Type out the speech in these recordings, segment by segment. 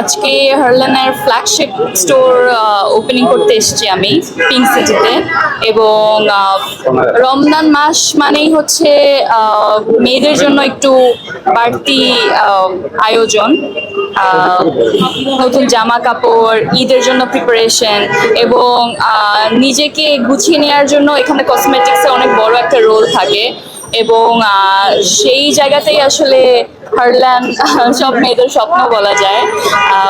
আজকে হারলানের flagship store opening করতে এসেছি আমি পিঙ্ক সিটিতে এবং রমজান মাস মানেই হচ্ছে মেয়েদের জন্য একটু বাড়তি আয়োজন নতুন জামা কাপড়, ঈদের জন্য প্রিপারেশন এবং নিজেকে গুছিয়ে নেওয়ার জন্য এখানে কসমেটিক্সে অনেক বড় একটা রোল থাকে। এবং সেই জায়গাতেই আসলে হারল্যান্ড সব মেয়েদের স্বপ্ন বলা যায়।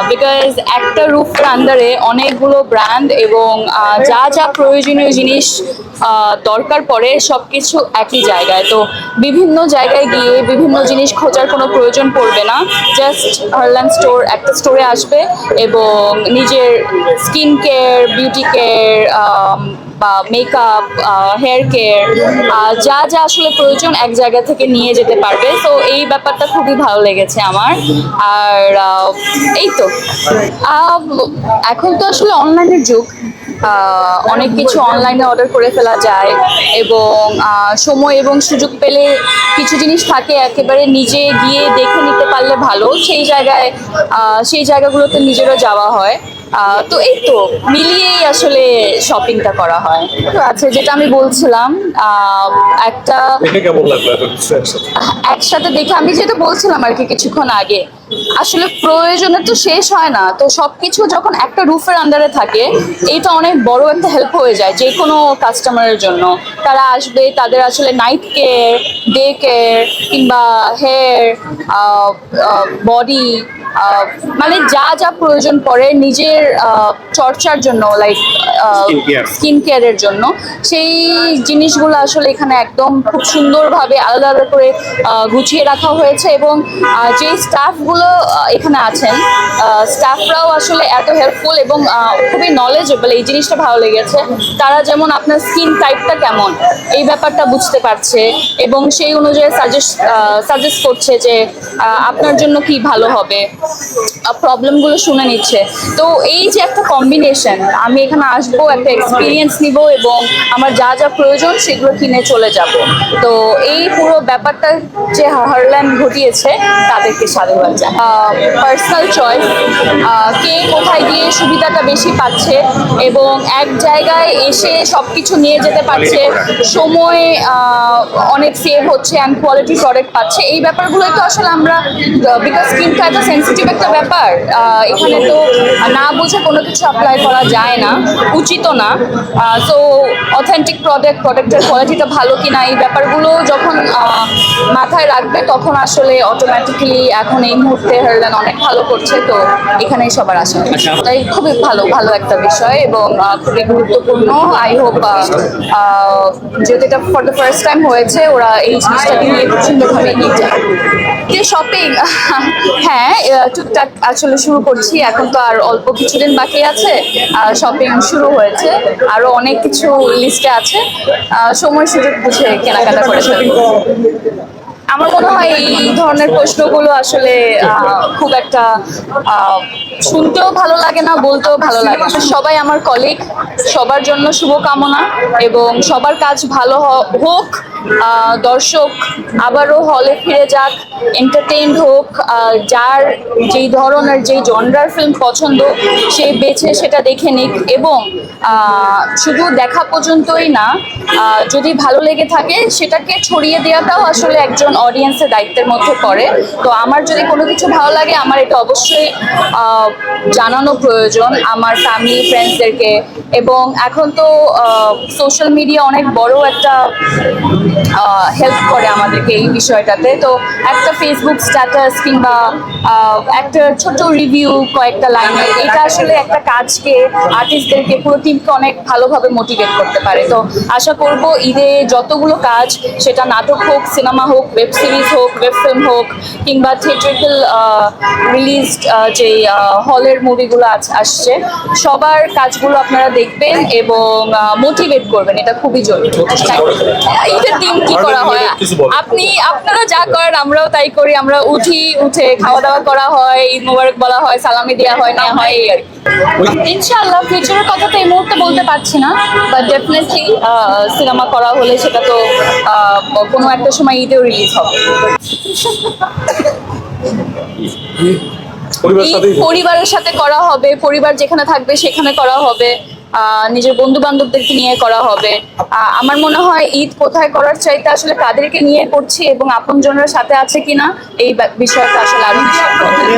বিকজ একটা রুফের আন্ডারে অনেকগুলো ব্র্যান্ড এবং যা যা প্রয়োজনীয় জিনিস দরকার পড়ে সব কিছু একই জায়গায়। তো বিভিন্ন জায়গায় গিয়ে বিভিন্ন জিনিস খোঁজার কোনো প্রয়োজন পড়বে না। জাস্ট হারল্যান্ড স্টোর একটা স্টোরে আসবে এবং নিজের স্কিন কেয়ার বিউটি কেয়ার বা মেকআপ হেয়ার কেয়ার যা যা আসলে প্রয়োজন এক জায়গা থেকে নিয়ে যেতে পারবে। তো এই ব্যাপারটা খুবই ভালো লেগেছে আমার। আর এই তো। এখন তো আসলে অনলাইনের যুগ। অনেক কিছু অনলাইনে অর্ডার করে ফেলা যায় এবং সময় এবং সুযোগ পেলে কিছু জিনিস থাকে একেবারে নিজে গিয়ে দেখে নিতে পারলে ভালো। সেই জায়গায় সেই জায়গাগুলোতে নিজেরও যাওয়া হয়। তো এই তো মিলিয়েই আসলে শপিংটা করা হয়। তো আছে যেটা আমি বলছিলাম একটা? একসাথে? দেখে আমি যেটা বলছিলাম আর কি কিছুক্ষণ আগে আসলে প্রয়োজনে তো শেষ হয় না। তো সবকিছু যখন একটা রুফের আন্ডারে থাকে, এইটা অনেক বড় একটা হেল্প হয়ে যায় যে কোনো কাস্টমারের জন্য। তারা আসবে, তাদের আসলে নাইট কেয়ার ডে কেয়ার কিংবা হেয়ার বডি মানে যা যা প্রয়োজন পড়ে নিজের চর্চার জন্য লাইক স্কিন কেয়ারের জন্য সেই জিনিসগুলো আসলে এখানে একদম খুব সুন্দরভাবে আলাদা আলাদা করে গুছিয়ে রাখা হয়েছে এবং যে স্টাফগুলো এখানে আছেন স্টাফরাও আসলে এত হেল্পফুল এবং খুবই নলেজেবল এই জিনিসটা ভালো লেগেছে। তারা যেমন আপনার স্কিন টাইপটা কেমন এই ব্যাপারটা বুঝতে পারছে এবং সেই অনুযায়ী সাজেস্ট সাজেস্ট করছে যে আপনার জন্য কি ভালো হবে। Let's go. প্রবলেমগুলো শুনে নিচ্ছে। তো এই যে একটা কম্বিনেশন আমি এখানে আসব, একটা এক্সপিরিয়েন্স নিব এবং আমার যা যা প্রয়োজন সেগুলো কিনে চলে যাব। তো এই পুরো ব্যাপারটা যে হারল্যান্ড ঘটিয়েছে, তাদেরকে সাধুবাদ জানাই। পার্সোনাল চয়েস কে কোথায় গিয়ে সুবিধাটা বেশি পাচ্ছে এবং এক জায়গায় এসে সব কিছু নিয়ে যেতে পারছে, সময় অনেক সেভ হচ্ছে অ্যান্ড কোয়ালিটি প্রোডাক্ট পাচ্ছে, এই ব্যাপারগুলো তো আসলে আমরা বিকজ স্কিনটা এত সেন্সিটিভ একটা ব্যাপার আহ, এখানে তো না বুঝে কোনো কিছু অ্যাপ্লাই করা যায় না উচিতও না। সো অথেন্টিক প্রোডাক্ট প্রোডাক্টের কোয়ালিটিটা ভালো কি না এই ব্যাপারগুলো যখন মাথায় রাখবে তখন আসলে অটোমেটিক্যালি এখন এই মুহূর্তে হারলেন অনেক ভালো করছে তো এখানেই সবার আসা তাই খুবই ভালো ভালো একটা বিষয় এবং খুবই গুরুত্বপূর্ণ। আই হোপ যেহেতু এটা ফর দ্য ফার্স্ট টাইম হয়েছে ওরা এই জিনিসটাকে নিয়ে সুন্দরভাবে এগিয়ে যায় যে শপিং হ্যাঁ টুকটাক আসলে শুরু করছি, এখন তো আর অল্প কিছুদিন বাকি আছে শপিং শুরু হয়েছে, আরও অনেক কিছু লিস্টে আছে সময় সুযোগ বুঝে কেনাকাটা করে আমার মনে হয় এই ধরনের প্রশ্নগুলো আসলে খুব একটা শুনতেও ভালো লাগে না, বলতেও ভালো লাগে না। সবাই আমার কলিগ সবার জন্য শুভকামনা এবং সবার কাজ ভালো হোক দর্শক আবারও হলে ফিরে যাক এন্টারটেইনড হোক যার যেই ধরনের যেই জনরার ফিল্ম পছন্দ, সে বেছে সেটা দেখে নিক এবং শুধু দেখা পর্যন্তই না যদি ভালো লেগে থাকে, সেটাকে ছড়িয়ে দেওয়াটাও আসলে একজন অডিয়েন্সের দায়িত্বের মধ্যে পড়ে। তো আমার যদি কোনো কিছু ভালো লাগে, আমার এটা অবশ্যই জানানো প্রয়োজন আমার ফ্যামিলি ফ্রেন্ডসদেরকে এবং এখন তো সোশ্যাল মিডিয়া অনেক বড় একটা হেল্প করে আমাদেরকে এই বিষয়টাতে। তো একটা ফেসবুক স্ট্যাটাস কিংবা একটা ছোট রিভিউ কয়েকটা লাইনে এটা আসলে একটা কাজকে আর্টিস্টদেরকে পুরো টিমকে অনেক ভালোভাবে মোটিভেট করতে পারে। তো আশা করব ঈদে যতগুলো কাজ, সেটা নাটক হোক সিনেমা হোক ওয়েব সিরিজ হোক ওয়েব ফিল্ম হোক কিংবা থিয়েট্রিক্যাল রিলিজ যে হলের মুভিগুলো আসছে সবার কাজগুলো আপনারা দেখবেন এবং মোটিভেট করবেন। এটা খুবই জরুরি। ঈদের দিন কি করা হয়? আপনি আপনারা যা করেন আমরাও তাই করি। আমরা উঠি উঠে খাওয়া দাওয়া করা হয় ঈদ মোবারক বলা হয় সালামি দেওয়া হয় না হয় এই আর ইনশাআল্লাহ ফিউচারের কথা তো এই মুহূর্তে বলতে পারছি না বাট ডেফিনেটলি সিনেমা করা হলে সেটা তো কোনো একটা সময় ঈদেও রিলিজ হবে। পরিবারের সাথে করা হবে পরিবার যেখানে থাকবে সেখানে করা হবে আহ, নিজের বন্ধু বান্ধবদেরকে নিয়ে করা হবে আহ, আমার মনে হয় ঈদ কোথায় করার চাইতে আসলে তাদেরকে নিয়ে করছি এবং আপনজনের সাথে আছে কিনা এই বিষয়টা আসলে আরও important।